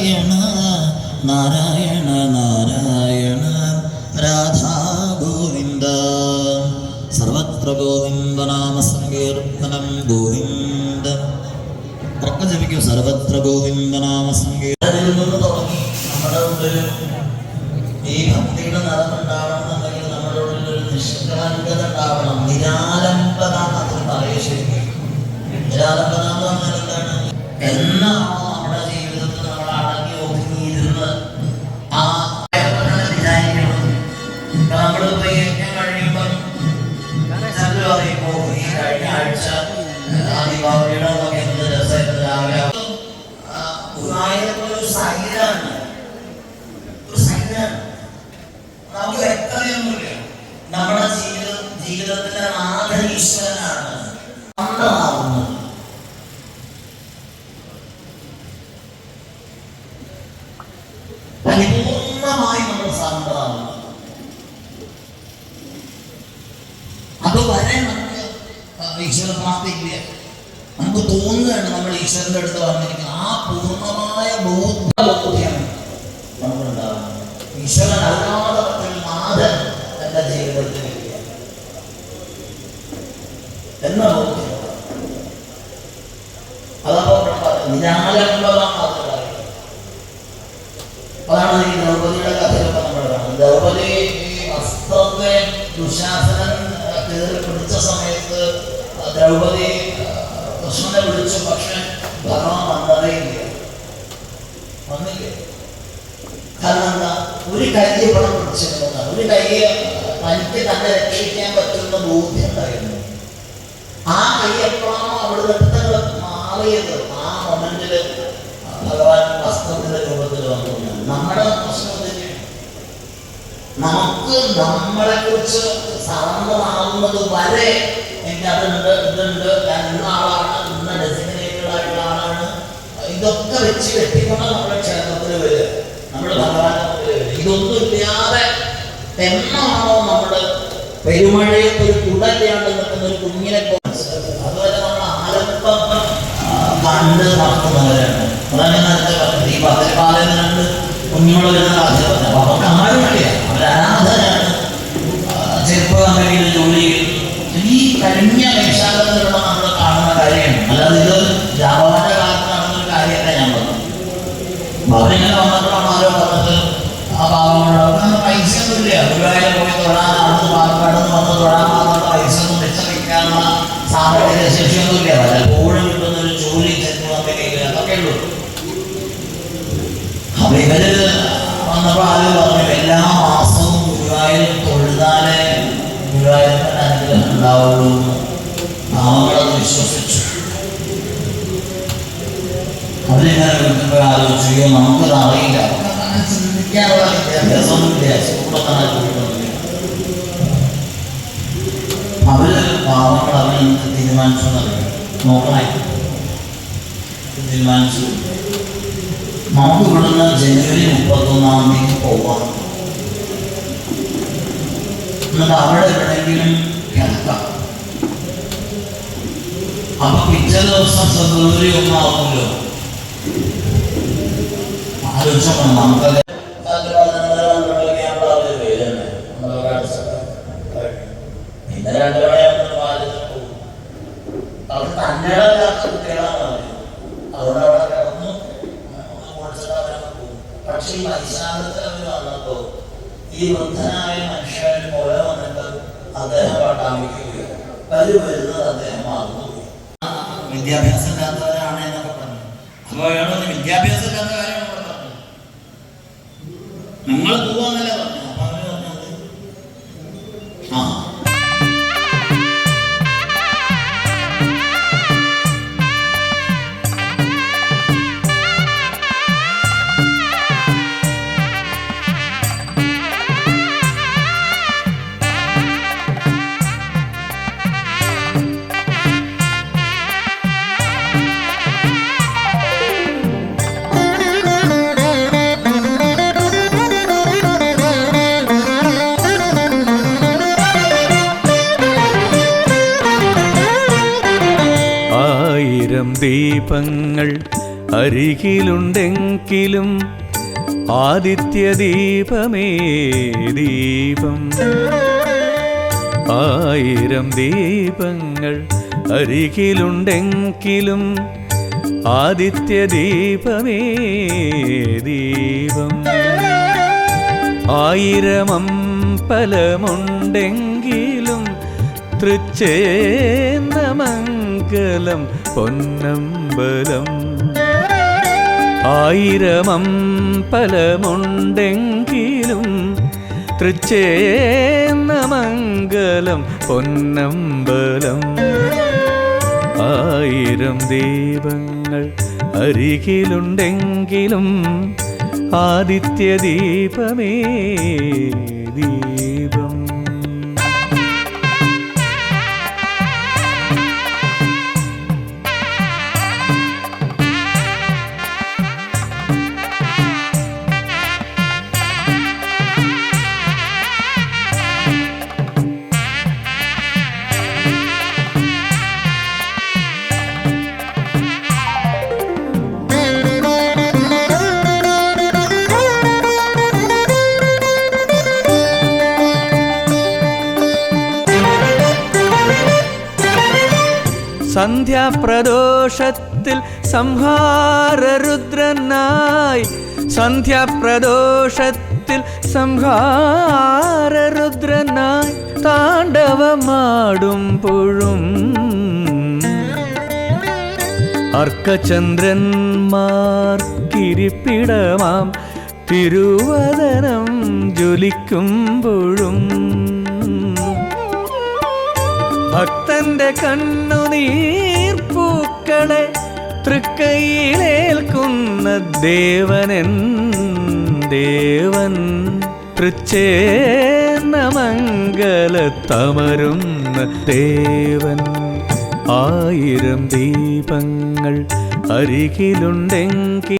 നാരായണ നാരായണ നാരായണ. രാധാ ഗോവിന്ദ. സർവത്ര ഗോവിന്ദ നാമ സങ്കീർത്തനം ഗോവിന്ദ. ഉറക്കം ജപിക്കും സർവത്ര ഗോവിന്ദ നാമ സങ്കീർത്തനം നമ്മുടെ ഉള്ളിൽ ഈ ഭക്തിയുടെ നിറമുണ്ടാവണമെന്നുണ്ടെങ്കിൽ നമ്മുടെ ഉള്ളിൽ ഒരു നിഷ്കളങ്കത ഉണ്ടാവണം. നിരാലംബത എന്നതിന് പറയുക ശരിക്കും. നിരാലംബത എന്ന് പറഞ്ഞാൽ എന്താണ്? ജീവിതത്തിലെ നാഥൻ ഈശ്വരനാണ്. അന്തമാകുന്നത് പരിപൂർണമായി നമ്മൾ സ്വന്തമാകുന്നത് അതുവരെ നമുക്ക് ഈശ്വര പ്രാപ്തിയില്ല നമുക്ക് തോന്നുകയാണ് നമ്മൾ ഈശ്വരന്റെ അടുത്ത് വന്നിരിക്കുന്നത് ആ പൂർണമായ ബോധ്യം നമുക്കുണ്ടാകുന്നത് ഈശ്വരൻ അല്ലാതെ നാഥൻ എന്റെ ജീവിതത്തിൽ ഇല്ല എന്ന ബോധ്യം അതപ്പോ നിരാലംബത മാത്രമല്ല അതാണ് ഈ ദ്രൗപദിയുടെ കഥയിലൊക്കെ നമ്മൾ കാണുന്നത് ദ്രൗപദി ഈ വസ്ത്രത്തെ ദുശാസനൻ കീറി പിടിച്ച സമയത്ത് ദ്രൗപദി കൃഷ്ണനെ വിളിച്ചു പക്ഷെ ഭഗവാൻ വന്നതേയില്ല വന്നില്ലേ? കാരണം എന്താ? ഒരു കൈയെ പണം പിടിച്ചിരുന്ന ഒരു കൈയെ തനിക്ക് തന്നെ രക്ഷിക്കാൻ പറ്റുന്ന ബോധ്യം ഉണ്ടായിരുന്നു. ആ കൈ എപ്പോഴാണോ അവിടെ നിന്ന് മാറിയത്? ആ മൊമെന്റിൽ ഭഗവാൻ വസ്ത്രത്തിന്റെ രൂപത്തിൽ വന്നു. നമ്മുടെ പ്രശ്നം തന്നെയാണ് നമുക്ക് നമ്മളെ കുറിച്ച് സാധനമാകുന്നത് വരെ എനിക്ക് അതുണ്ട് ഇതുണ്ട് ഞാൻ ഇന്ന ആളാണ് ഇന്ന ഡെസിഗ്നേറ്റഡ് ആയിട്ടുള്ള ആളാണ്. ഇതൊക്കെ വെച്ച് കെട്ടിക്കൊണ്ട് നമ്മുടെ ക്ഷേത്രത്തിൽ വരിക. നമ്മുടെ ഭഗവാനത്തിൽ ഇതൊന്നും ഇല്ലാതെ എന്നാണോ നമ്മൾ പെരുമഴയത്ത് ഒരു കുടല്ലാണ്ട് നിൽക്കുന്ന ഒരു കുഞ്ഞിനെ അതുപോലെ നമ്മൾ ആലംബം ആ, കണ്ട് നടക്കുന്നവരാണ് ഞാൻ നേരത്തെ കുഞ്ഞുങ്ങൾ വരുന്ന കഥ പറഞ്ഞു അപ്പൊ അവർക്ക് ആരും അവർ അനാഥരാണ് ആ, ചെരുപ്പ് കമ്പനിയിൽ ജോലി ഈ കഴിഞ്ഞ വൈശാഖത്തിലുള്ള നമ്മൾ കാണുന്ന കാര്യമാണ് അല്ലാതെ ഇത് ജാവാന്റെ കാലത്ത് നടന്നൊരു കാര്യമല്ല ഞാൻ പറഞ്ഞു അവരിങ്ങനെ വന്നപ്പോഴാണ് ആരോ പറഞ്ഞത് ആ പാവങ്ങളോട് പൈസ ഒന്നുമില്ല. ഗുരുവായൂർ പോയി തൊഴാൻ അവിടുന്ന് പാലക്കാട് നിന്ന് വന്ന് തൊഴാൻ പൈസ ഒന്നും വെച്ച് വയ്ക്കാനുള്ള സാമ്പത്തിക ശേഷിയൊന്നുമില്ല. വല്ലപ്പോഴും കിട്ടുന്ന ഒരു ജോലി ചെന്ന് കയ്യിൽ അതൊക്കെ ഉള്ളൂ. അപ്പൊ ഇവർ വന്നപ്പോ ആരും പറഞ്ഞു അനുഗ്രഹം ഉണ്ടാവുള്ളൂ വിശ്വസിച്ചു. അവരിങ്ങനെ വിളിക്കുമ്പോൾ ആലോചിച്ചു "അയ്യോ, നമുക്കത് അറിയില്ല. ചിന്തിക്കാനുള്ള വിദ്യാഭ്യാസമൊന്നുമില്ല നടക്കുന്നില്ല അവർ പാവങ്ങൾ അവർ തീരുമാനിച്ചു എന്നറിയാം നോക്കണേ. തീരുമാനിച്ചു. നമുക്ക് ഇവിടുന്ന് ജനുവരി മുപ്പത്തൊന്നാം തീയതി പോവാം. എന്നിട്ട് അവിടെ എവിടെയെങ്കിലും കിടക്കാം അപ്പൊ പിറ്റേ ദിവസം ഫെബ്രുവരി ഒന്നാവുമല്ലോ ആലോചിച്ചോക്കണം നമുക്കത് പക്ഷെ ഈ വൈശാഖത്തിൽ അവർ ഈ വൃദ്ധനായ മനുഷ്യൻ വന്നിട്ട് അദ്ദേഹം പട്ടാമിക്കുകയും വരു വരുന്നത് അദ്ദേഹം വിദ്യാഭ്യാസം ഇല്ലാത്തവരാണ് എന്നൊക്കെ പറഞ്ഞു. അപ്പൊ അയാളൊന്ന് വിദ്യാഭ്യാസം ഇല്ലാത്ത കാര്യമാണ് പറഞ്ഞത്. നിങ്ങൾ പോവാന്നല്ലേ ദീപങ്ങൾ അരികിലുണ്ടെങ്കിലും ആദിത്യദീപമേ ദീപം. ആയിരം ദീപങ്ങൾ അരികിലുണ്ടെങ്കിലും ആദിത്യദീപമേ ദീപം. ആയിരമമ്പലമുണ്ടെങ്കിലും തൃച്ചേന്നമംഗലം പൊന്നമ്പലം. ആയിരമം പലമുണ്ടെങ്കിലും തൃച്ചേന്നമംഗലം പൊന്നമ്പലം. ആയിരം ദീപങ്ങൾ അരികിലുണ്ടെങ്കിലും ആദിത്യദീപമേ ദീപം. സന്ധ്യാപ്രദോഷത്തിൽ സംഹാരരുദ്രനായി. സന്ധ്യാപ്രദോഷത്തിൽ സംഹാരരുദ്രനായി താണ്ഡവമാടുമ്പോഴും അർക്കചന്ദ്രന്മാർക്കിരിപ്പിടമാം തിരുവദനം ജ്വലിക്കുമ്പോഴും ഭക്തന്റെ കണ്ണുനീർപ്പൂക്കളെ തൃക്കൈയിലേൽക്കുന്ന ദേവനൻ ദേവൻ തൃച്ചേന്നമംഗലത്തമരുന്ന ദേവൻ. ആയിരം ദീപങ്ങൾ അരികിലുണ്ടെങ്കിൽ